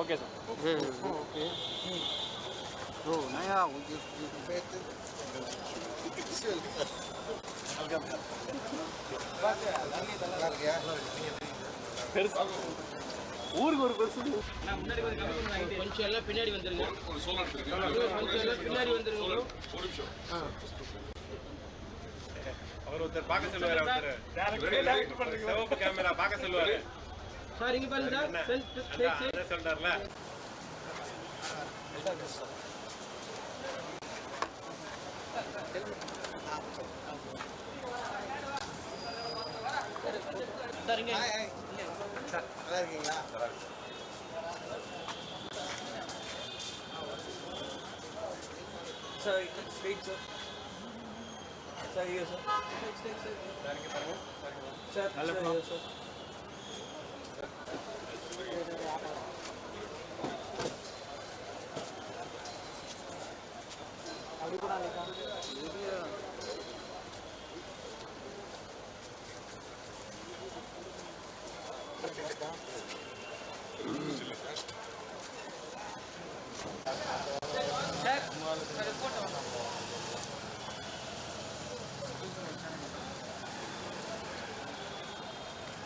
Okay sir okay bro நயா பெருசா ஊருக்கு ஒரு பெருசு முன்னாடி கொஞ்சம் எல்லாம் பின்னாடி வந்துருங்க. கொஞ்சம் பின்னாடி வந்துருங்க அவர் ஒருத்தர் பார்க்க ஒருத்தர் கேமரா பார்க்க சார் இங்க பாருங்க சார். ஃப்ரண்ட் அதான் அதான் சொல்றாருல. சார் இங்க. சார் நல்லா இருக்கீங்களா? சார் ஸ்ட்ரெயிட் சார் சார் ஐயோ சார் சார் நல்ல சார்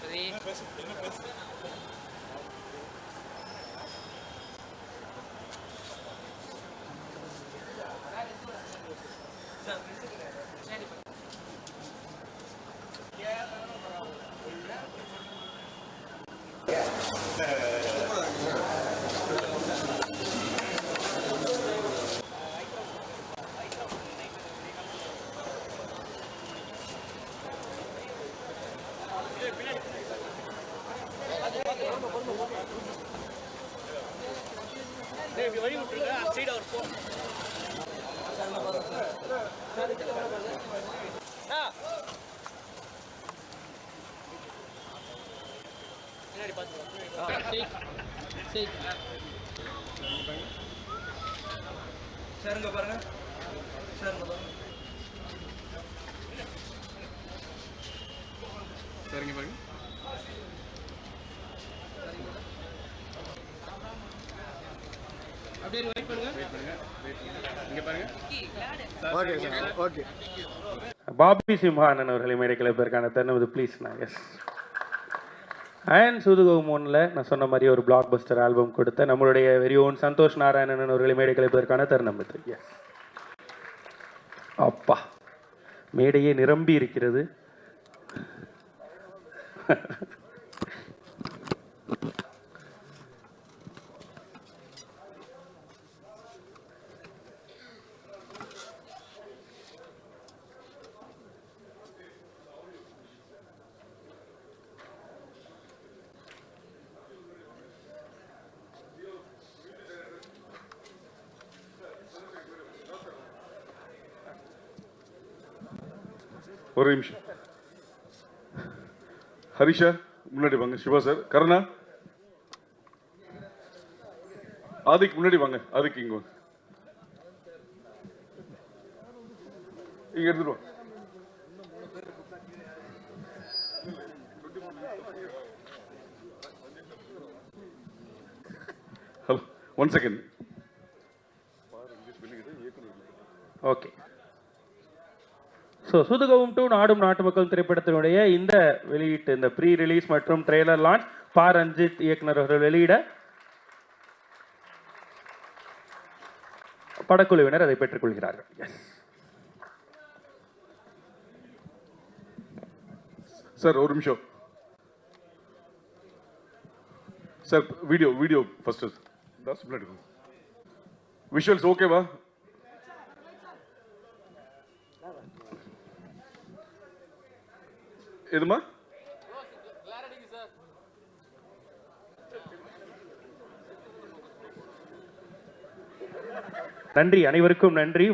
Three. சரி சார் இங்க பாருங்க சார் இங்க பாருங்க. சரிங்க பாருங்க. அப்படியே வெயிட் பண்ணுங்க. இங்க பாருங்க. ஓகே சார் ஓகே பாபி சிம்ஹானன் அவர்களை மேடைக்கில் இருப்பதற்கான தருணம் ப்ளீஸ் நான் எஸ் அண்ட் சுதுகோமோனில் நான் சொன்ன மாதிரி ஒரு பிளாக் பஸ்டர் ஆல்பம் கொடுத்த நம்மளுடைய வெரி ஓன் சந்தோஷ் நாராயணன் அவர்களை மேடை கலைப்பதற்கான தருணம் இது எஸ் அப்பா மேடையே நிரம்பி இருக்கிறது. ஒரு நிமிஷம். ஹரிஷா முன்னாடி வாங்க. சிவா சார். கருணா. ஆதிக்கு முன்னாடி வாங்க. ஆதிக்கு இங்க வாங்க. இங்க எடுத்துட்டு வா. Hello one second okay so சுதுகவும் two நாடும் நாட்டு மக்கள் திரைப்படத்தினுடைய இந்த வெளியீட்டு இந்த ப்ரீ ரிலீஸ் மற்றும் ட்ரெய்லர் லான்ச் பா ரஞ்சித் இயக்குனர் அவர்கள் வெளியிட படக்குழுவினர் அதை பெற்றுக்கொள்கிறார்கள். எஸ் சார் ஒரு நிமிஷம். Sir video video first visuals ஓகேவா எதுமா? நன்றி அனைவருக்கும் நன்றி.